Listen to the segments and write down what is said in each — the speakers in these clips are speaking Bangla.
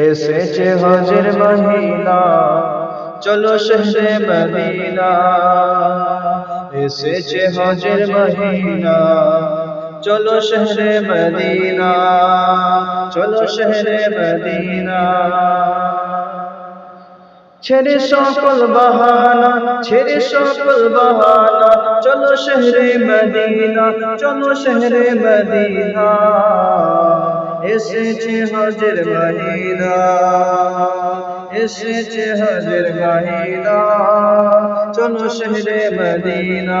এসেছে হজের মহিলা, চলো শহরে মদিনা। এসেছে হজের মহিনা চলো শহরে মদিনা, চলো শহরে মদিনা। ছেড়ে সকল বাহানা, ছেড়ে সকল বাহানা, চলো শহরে মদিনা, চলো শহরে মদিনা। এসেছে হজের মহিনা এসেছে হজের মহিনা চলো শহরে মদিনা।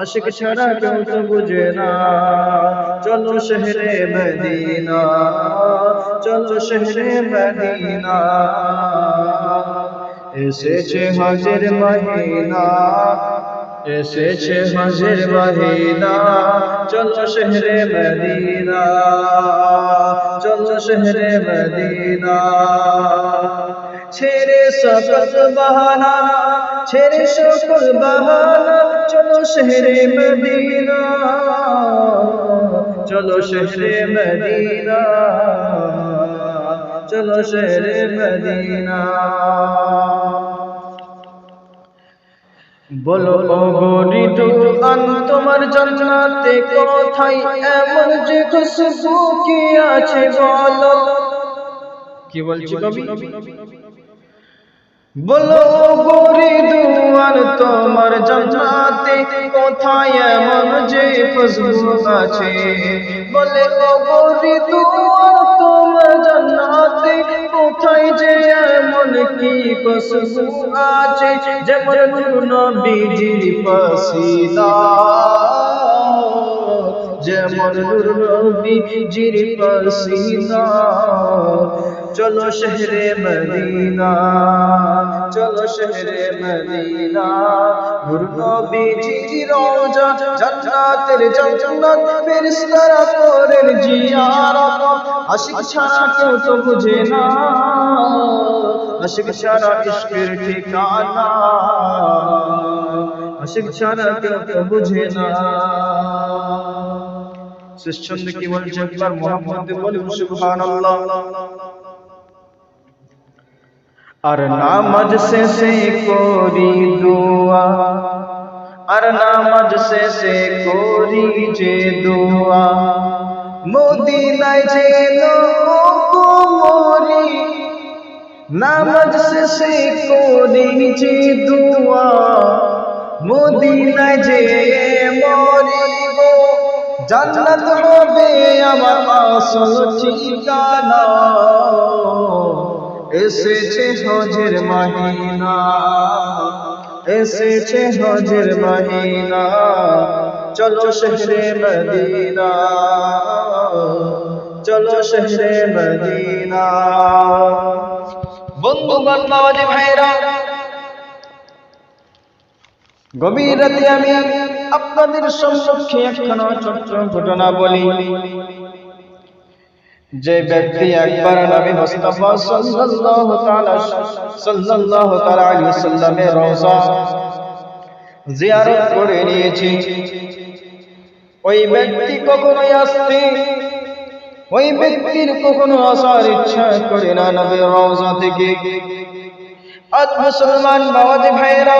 আশিক ছাড়া কেউ তো বুঝে না। চলো শহরে মদিনা, চলো শহরে মদিনা। এসেছে হজের মহিনা, এসেছে হজের মহিনা। চলো শহরে মদিনা, চলো শহরে মদিনা। ছেড়ে সকল বাহানা ছেড়ে সকল বাহানা, চলো শহরে মদিনা, চলো শহরে মদিনা, চলো শহরে মদিনা। বলো গরিত আন তোমার জান্নাতে কোথায়? এমন যে খুশবু কি আছে বলো? কি বলছি কবি? বলো গরি দুয়ার তোমার জান্নাতে কোথায় এমন যে খুশবু আছে? বলে গরি দুয়ার তোমার জান্নাতে কোথায় যে এমন কি খুশবু আছে? যেমন নবীজির পাসিদা যেমন নবীজির পাসিদা চলো শহরে মদিনা। চলো শহরে মদিনা। নূর নবীজি রওজা, জান্নাতের জান্নাত, ফেরেশতারা করেন জিয়ারত। আশিক ছাড়া কেউ তো বুঝে না। আশিক ছাড়া ইশকের ঠিকানা। আশিক ছাড়া কেউ তো বুঝে না। শেষ ছন্দে কি বলছে মোহাম্মদ বলুন, সুবহানাল্লাহ। আর নামাজ শেষে করি দোয়া। আর নামাজ শেষে করি যে দোয়া। মদিনায় যেন মরি, নামাজ শেষে করি যে দোয়া। মদিনায় যে মরি গো, জান্নাত হবে আমার আসল ঠিকানা। এসেছে হজের মহিনা এসেছে হজের মহিনা চলো শহরে মদিনা, চলো শহরে মদিনা। বন্ধুগণ বাবাজি ভাইরা, গভীর রাতে আমি আপনাদের সম্মুখে একখানা ছোট্ট ঘটনা বলি। যে ব্যক্তি একবার নবী মুস্তাফা সাল্লাল্লাহু তাআলা সাল্লাল্লাহু তাআলা আলাইহি ওয়াসাল্লামের রওজা জিয়ারত করে নিয়েছে। ওই ব্যক্তি কখনোই আসতে, ওই ব্যক্তির কখনো আসার ইচ্ছা করে না নবীর রওজা থেকে। আজ মুসলমান বাবাজি ভাইয়েরা,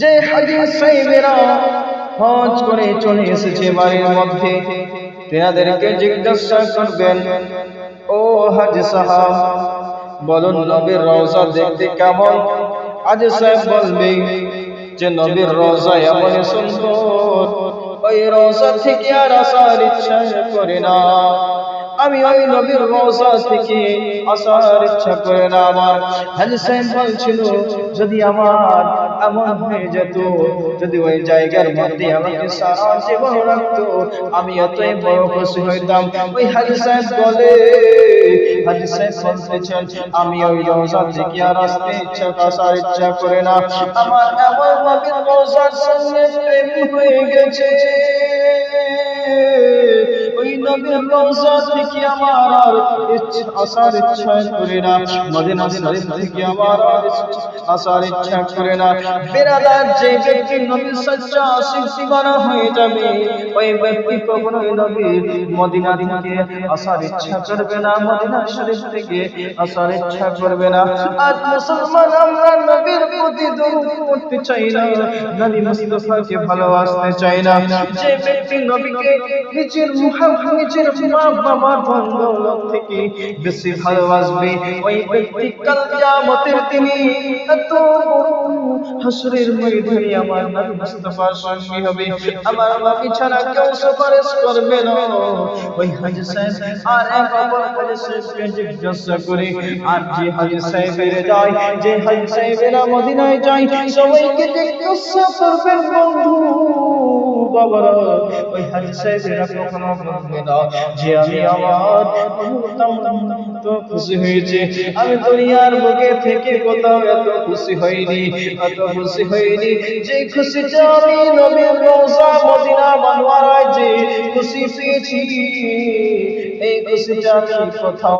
যে হাজি সাহেবেরা হজ করে চলে এসেছে বাড়ির মধ্যে তেনাদেরকে জিজ্ঞাসা করবেন ও হাজ সাহাব বলুন নবীর রওজা দেখতে কেমন আজ সাহেব বলবে যে নবীর রওজা এমন সুন্দর ওই রওজা থেকে আর আসার ইচ্ছা করে না আমি ওই নবীর রওজা থেকে আসার ইচ্ছা করে না আমার। হাজি বলছিল, যদি আমার এমন হয়ে যেত, যদি ওই জায়গার মধ্যে আমাকে সারা জীবন রাখতো, আমি এতই বড় খুশি হইতাম। ওই হাজি সাহেব বলে আমি ওই রওজা থেকে আর আসতে ইচ্ছা, আসার ইচ্ছা করে না। আমার এমন নবীর রওজার সঙ্গে প্রেম হয়ে গেছে। চাই না ভালোবাসতে চাই না। যে ব্যক্তি নবীকে নিজের মুহাম্মদ নিজের মা বাবার বন্ধুলোক থেকে বেশি ভালোবাসবে। ওই ব্যক্তি কাল কিয়ামতের তিনি এত বড় হাসরের ময়দানে আমার নবী মুস্তাফার সঙ্গী হবে। আমার নবী ছাড়া কেউ সুপারিশ করবে না। ওই হাজি সাহেব আর এক অপর হাজি সাহেবকে জিজ্ঞাসা করে, আর যে হাজি সাহেবের যায়, যে হাজি সাহেবেরা মদিনায় যায়, সবাইকে জিজ্ঞাসা করবেন বন্ধু। বাবারা ওই হাজি সাহেবেরা কখনো বলবে না যে আমি আমার তো খুশি হয়েছে। আমি দুনিয়ার বুকে থেকে কোথাও এত খুশি হইনি, এত খুশি হইনি যে খুশিটা খুশি পেয়েছি। এই খুশিটা কোথাও